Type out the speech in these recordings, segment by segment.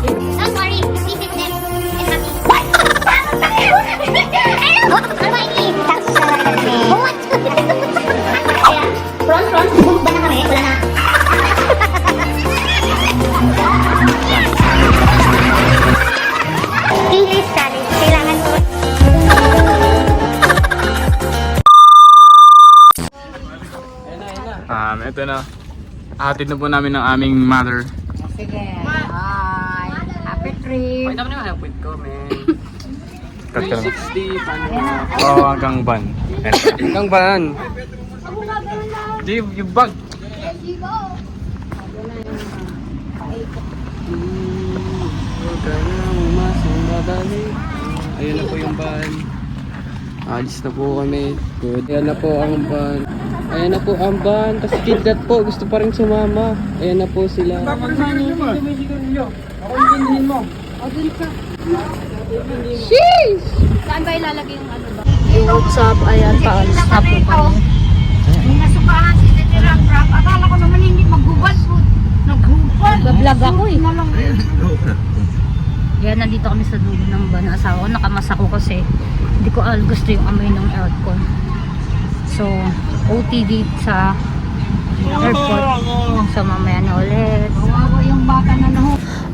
Don't worry, this is them. And happy. Front, front, bumba na kami. Na. English challenge. Kailangan ko. Um, ito na. Hatid na po namin ng aming mother. Sige. Bye. Happy trip. Pakita mo na yung point ko, man. Cut ka naman. 360, paano na. Oo, oh, hanggang ban. Hanggang ban. Di, yung bag. Ayan na po yung ban. Alis na po kami. Good. Ayan na po ang ban. Ayan na po ang ban. Tapos kidlat po. Gusto pa rin sumama. Ayan na po sila. Sheesh! Saan ba ilalagay yung ano ba? What's up? Ayan, paalis na po kami. May nasukahan si Titira Crab. Akala ko naman hindi maghubad po. Naghubad. Nag-vlog ako eh. Yan, nandito kami sa dulo ng van asawa ko. Nakamasa ko kasi hindi ko al gusto yung amoy ng aircon. So, OTD sa airport. So, mamaya na ulit.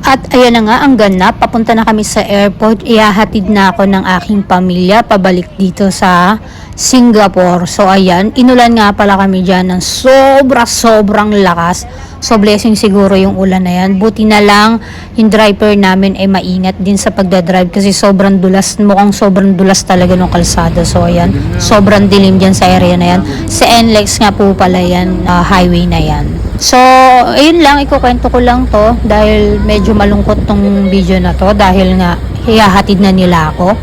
At ayan na nga ang ganap, papunta na kami sa airport. Ihahatid na ako ng aking pamilya pabalik dito sa Singapore. So ayan, inulan nga pala kami dyan ng sobra sobrang lakas. So blessing siguro yung ulan na yan. Buti na lang yung driver namin ay maingat din sa pagdadrive kasi sobrang dulas, mukhang sobrang dulas talaga ng kalsada. So ayan, sobrang dilim dyan sa area na yan. Sa NLEX nga po pala yan, ah, highway na yan. So, ayun lang, ikukwento ko lang to dahil medyo malungkot tong video na to dahil nga hiyahatid na nila ako.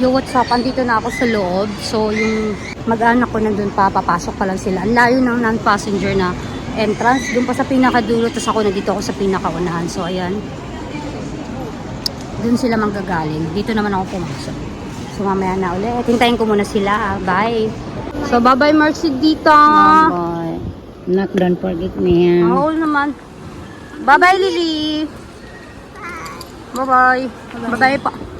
Yo, what's up? Andito na ako sa loob. So, yung mag-anak ko nandun pa, papasok pa lang sila. Ang layo ng non-passenger na entrance. Doon pa sa pinakadulo, tapos ako nandito ako sa pinakaunahan. So, ayan. Doon sila manggagaling. Dito naman ako pumasok. So, mamaya na ulit. Hintayin ko muna sila. ah. Bye! So, bye-bye, Marcy dito! Bye. Not don't forget me. Oo naman. Bye-bye, Lily! Bye-bye! Bye-bye pa!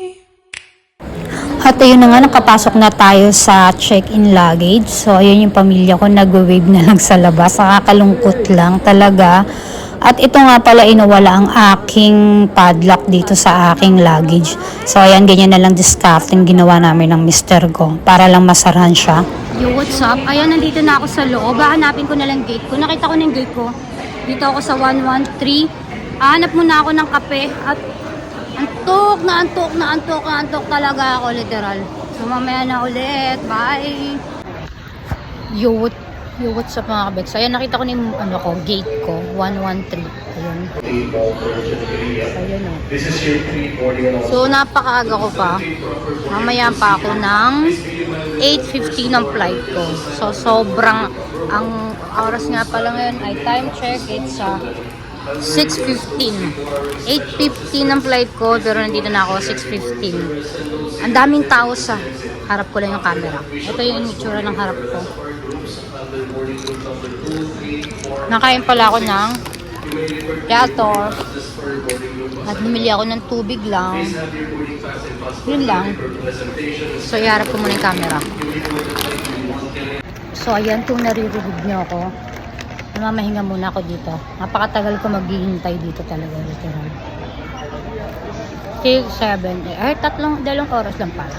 At ayun na nga, nakapasok na tayo sa check-in luggage. So, ayun yung pamilya ko, nag-wave na lang sa labas. Nakakalungkot lang talaga. At ito nga pala, inawala ang aking padlock dito sa aking luggage. So, ayan, ganyan na lang discafting ginawa namin ng mister ko para lang masarahan siya. Yo, what's up? Ayan, nandito na ako sa loob. Hahanapin ko na lang gate ko. Nakita ko na yung gate ko. Dito ako sa 113. Hahanap muna ako ng kape. At antok na antok na antok na antok talaga ako, literal. So, mamaya na ulit. Bye! Yo, what, yo, what's up mga kabeks? Ayan, nakita ko na yung ano ko, gate ko. 113. Ayun. Ayun o. So, napakaaga ko pa. Mamaya pa ako ng 8.50 ng flight ko. So, sobrang, ang oras nga pala ngayon ay time check. It's uh, 6.15. 8.50 ng flight ko, pero nandito na ako 6.15. Ang daming tao sa harap ko lang yung camera. Ito yung itsura ng harap ko. Nakain pala ako ng Gator. At bumili ako ng tubig lang. Yun lang. So, iharap ko muna yung camera. So, ayan, kung naririnig niyo ako, namamahinga muna ako dito. Napakatagal ko maghihintay dito talaga. Literal. 6, 7, ay tatlong, dalawang oras lang pala.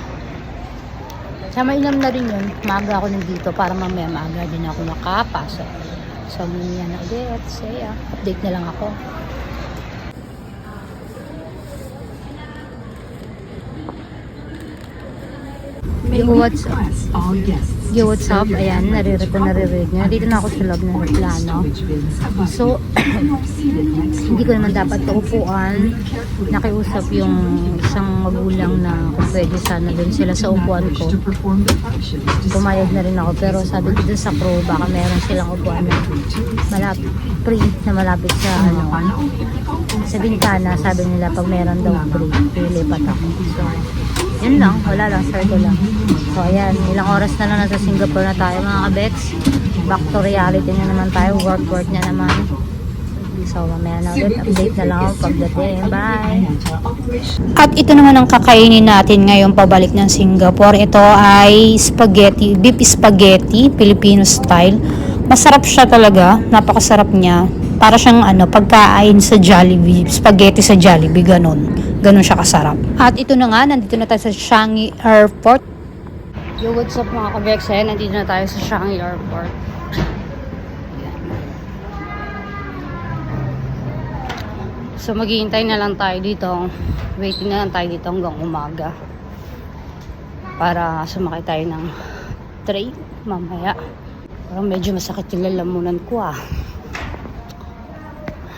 Sa mainam na rin yun, maaga ako nandito para mamaya maaga din ako makapasok. So, yan na ulit. Say, ah, update na lang ako. Yo, what's up? Yo, what's up? Ayan, naririnig ko, naririnig nyo. Dito na ako sa loob ng plano. So, hindi ko naman dapat kaupuan. Nakiusap yung isang magulang na kung pwede sana dun sila sa upuan ko. Pumayag na rin ako. Pero sabi ko dun sa crew, baka meron silang upuan na malapit, free na malapit sa ano, sa bintana. Sabi nila pag meron daw free, lilipat ako. So, yun lang, wala lang, sir ko lang. So, ayan, ilang oras na lang nasa Singapore na tayo mga kabeks. back to reality na naman tayo. Work, work na naman. So, mamaya na ulit. Update na lang ako pagdating. Bye! At ito naman ang kakainin natin ngayon pabalik ng Singapore. Ito ay spaghetti, beef spaghetti, Filipino style. Masarap siya talaga, napakasarap niya. Para siyang ano, pagkain sa Jollibee, spaghetti sa Jollibee, ganun. Ganun siya kasarap. At ito na nga, nandito na tayo sa Changi Airport. Yo, what's up mga kabeksa? Nandito na tayo sa Changi Airport. So maghihintay na lang tayo dito. Waiting na lang tayo dito hanggang umaga. Para sumakay tayo ng train mamaya. Parang medyo masakit yung lalamunan ko ah.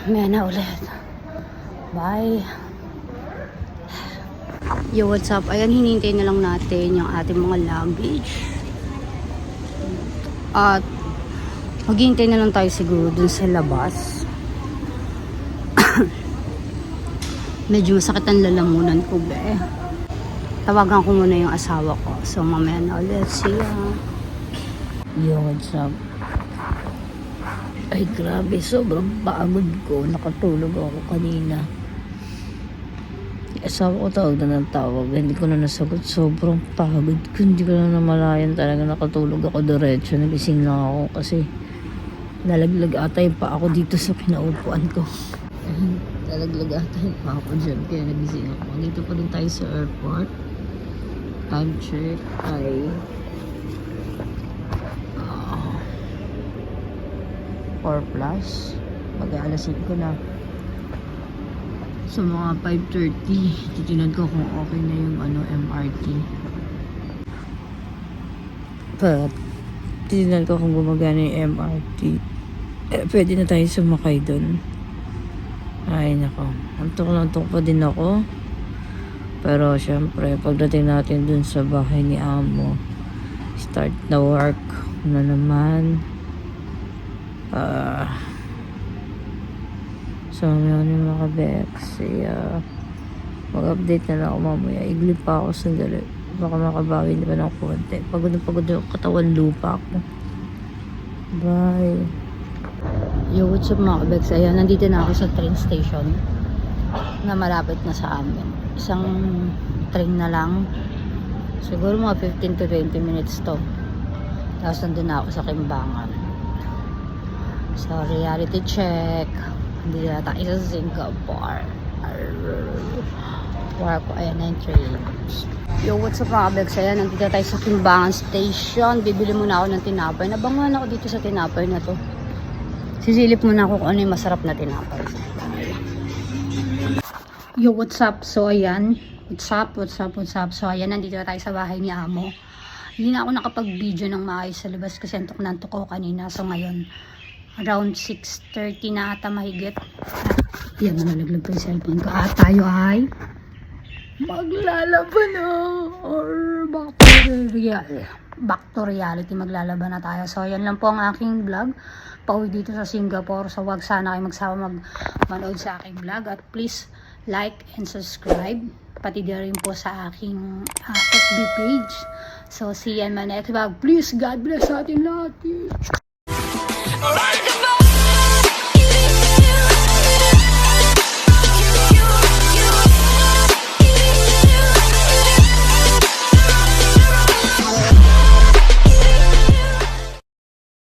Mamaya na ulit. Bye. Yo, what's up? Ayan, hinintay na lang natin yung ating mga luggage. At maghihintay na lang tayo siguro dun sa labas. Medyo masakit ang lalamunan ko, be. Tawagan ko muna yung asawa ko. So, mamaya na ulit. See ya. Yo, what's up? Ay, grabe. Sobrang pagod ko. Nakatulog ako kanina. Asawa ko tawag na ng tawag. Hindi ko na nasagot. Sobrang pagod ko. Hindi ko na namalayan talaga. Nakatulog ako diretso. Nagising lang ako kasi nalaglag ata yung pa ako dito sa pinaupuan ko. nalaglag ata yung pa ako dyan. Kaya nagising ako. Dito pa rin tayo sa airport. Time check ay ah, 4 plus. Mag-aalasin ko na. Sa mga 5.30, titinan ko kung okay na yung ano, MRT. But, titinan ko kung gumagana yung MRT. Eh, pwede na tayo sumakay doon. Ay, nako. Antok na antok pa din ako. Pero, syempre, pagdating natin dun sa bahay ni Amo, start na work na naman. Ah... So, na yung mga Bex. Uh, mag-update na lang ako mamaya. Iglip pa ako sandali. Baka makabawi na ba ng konti. Pagod na pagod yung katawan lupa ako. Bye. Yo, what's up mga Bex? Ayan, nandito na ako sa train station na malapit na sa amin. Isang train na lang. Siguro mga 15 to 20 minutes to. Tapos nandun na ako sa Kimbangan. So, reality check. Hindi na tayo sa Singapore. Work ko, ayan na yung train. Yo, what's up mga Bex? Ayan, nandito tayo sa Kimbangan Station. Bibili muna ako ng tinapay. Nabangan ako dito sa tinapay na to. Sisilip muna ako kung ano yung masarap na tinapay. Yo, what's up? So, ayan. What's up? What's up? What's up? So, ayan, nandito na tayo sa bahay ni Amo. Hindi na ako nakapag-video ng maayos sa labas kasi antok na antok ko kanina. So, ngayon, around 6.30 na ata mahigit. Yan, nalaglag ko yung cellphone ko. At tayo ay maglalaban na. Or back to real back to reality maglalaban na tayo. So yan lang po ang aking vlog. Pauwi dito sa Singapore. So wag sana kayo magsama mag manood sa aking vlog. At please like and subscribe. Pati din rin po sa aking uh, FB page. So see you in my next vlog. Please God bless sa ating lahat. Alright.